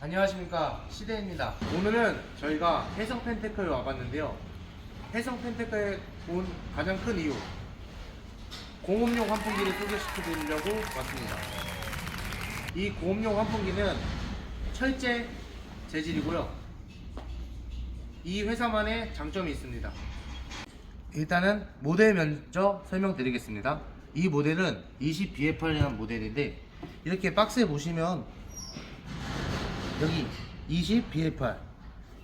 안녕하십니까. 시대입니다. 오늘은 저희가 해성 펜테크에 와봤는데요. 해성 펜테크에 온 가장 큰 이유. 공업용 환풍기를 소개시켜 드리려고 왔습니다. 이 공업용 환풍기는 철제 재질이고요. 이 회사만의 장점이 있습니다. 일단은 모델 면적 설명드리겠습니다. 이 모델은 20BF8이라는 모델인데 이렇게 박스에 보시면 여기 20 BF8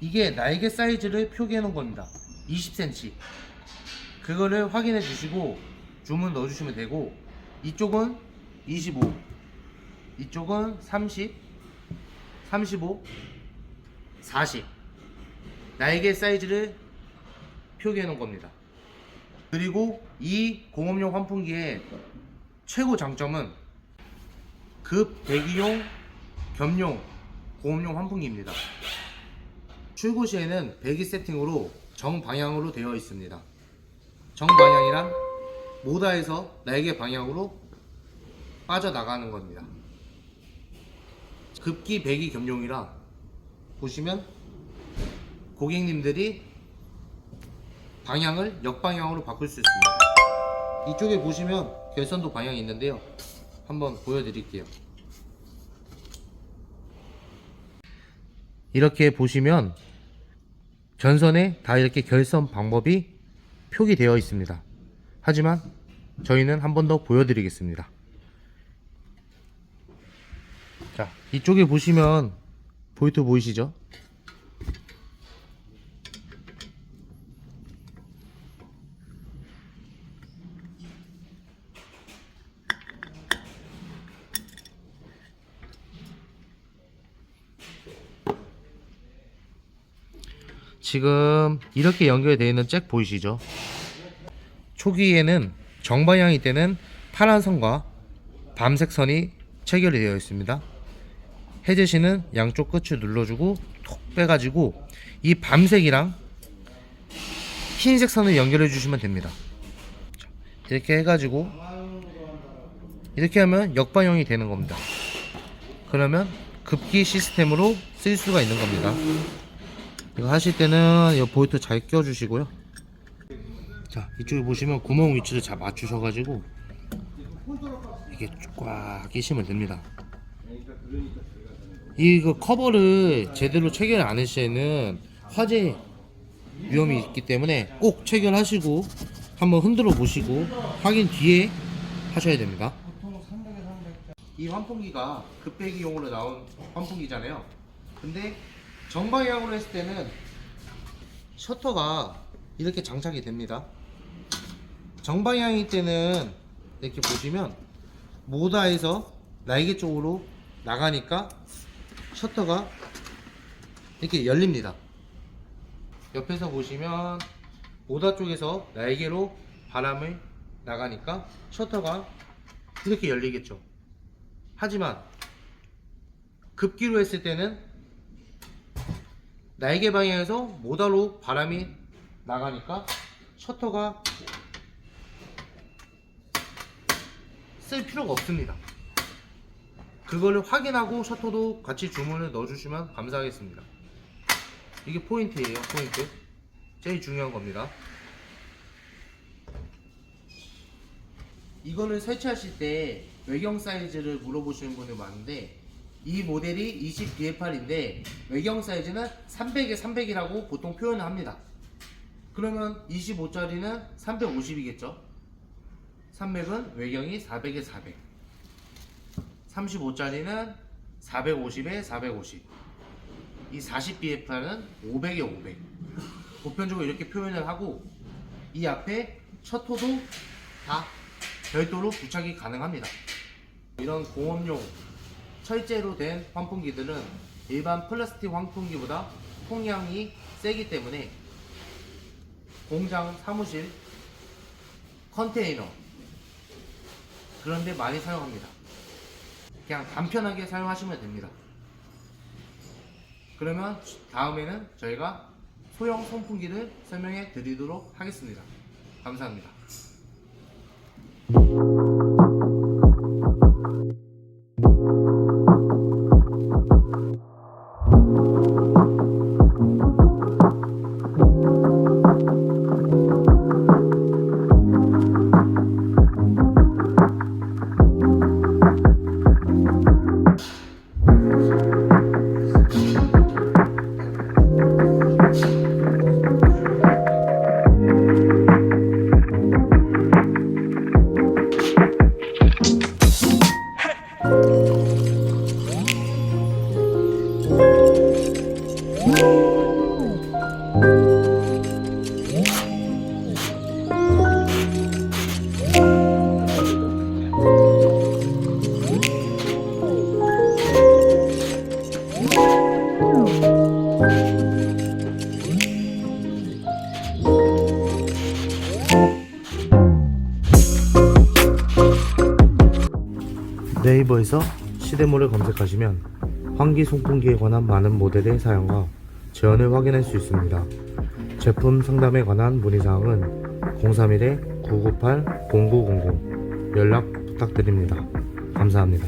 이게 날개 사이즈를 표기해 놓은 겁니다. 20cm 그거를 확인해 주시고 주문 넣어 주시면 되고 이쪽은 25 이쪽은 30 35 40 날개 사이즈를 표기해 놓은 겁니다. 그리고 이 공업용 환풍기의 최고 장점은 급 배기용 겸용 공업용 환풍기입니다. 출고 시에는 배기 세팅으로 정방향으로 되어 있습니다. 정방향이란 모다에서 날개 방향으로 빠져나가는 겁니다. 급기 배기 겸용이라 보시면 고객님들이 방향을 역방향으로 바꿀 수 있습니다. 이쪽에 보시면 결선도 방향이 있는데요. 한번 보여드릴게요. 이렇게 보시면 전선에 다 이렇게 결선 방법이 표기되어 있습니다. 하지만 저희는 한 번 더 보여드리겠습니다. 자, 이쪽에 보시면 볼트 보이시죠? 지금 이렇게 연결되어 있는 잭 보이시죠? 초기에는 정방향이 때는 파란 선과 밤색 선이 체결이 되어 있습니다. 해제 시는 양쪽 끝을 눌러주고 톡 빼가지고 이 밤색이랑 흰색 선을 연결해 주시면 됩니다. 자, 이렇게 해가지고 이렇게 하면 역방향이 되는 겁니다. 그러면 급기 시스템으로 쓸 수가 있는 겁니다. 이거 하실 때는 이 볼트 잘 껴주시고요. 자 이쪽에 보시면 구멍 위치를 잘 맞추셔가지고 이게 꽉 끼시면 됩니다. 이거 커버를 제대로 체결 안 하시에는 화재 위험이 있기 때문에 꼭 체결하시고 한번 흔들어 보시고 확인 뒤에 하셔야 됩니다. 이 환풍기가 급배기용으로 나온 환풍기잖아요. 근데 정방향으로 했을 때는 셔터가 이렇게 장착이 됩니다. 정방향일 때는 이렇게 보시면 모다에서 날개 쪽으로 나가니까 셔터가 이렇게 열립니다. 옆에서 보시면 모다 쪽에서 날개로 바람을 나가니까 셔터가 이렇게 열리겠죠. 하지만 급기로 했을 때는 날개 방향에서 모다로 바람이 나가니까 셔터가 쓸 필요가 없습니다. 그거를 확인하고 셔터도 같이 주문을 넣어주시면 감사하겠습니다. 이게 포인트예요, 포인트. 제일 중요한 겁니다. 이거를 설치하실 때 외경 사이즈를 물어보시는 분이 많은데 이 모델이 20BF8인데 외경 사이즈는 300에 300이라고 보통 표현을 합니다. 그러면 25짜리는 350이겠죠? 300은 외경이 400에 400. 35짜리는 450에 450. 이 40BF8은 500에 500. 보편적으로 이렇게 표현을 하고 이 앞에 셔터도 다 별도로 부착이 가능합니다. 이런 공업용 철제로 된 환풍기들은 일반 플라스틱 환풍기보다 통량이 세기 때문에 공장, 사무실, 컨테이너 그런 데 많이 사용합니다. 그냥 간편하게 사용하시면 됩니다. 그러면 다음에는 저희가 소형 선풍기를 설명해 드리도록 하겠습니다. 감사합니다. 네이버에서 시대모를 검색하시면 환기 송풍기에 관한 많은 모델의 사연과 제언을 확인할 수 있습니다. 제품 상담에 관한 문의사항은 031-998-0900 연락 부탁드립니다. 감사합니다.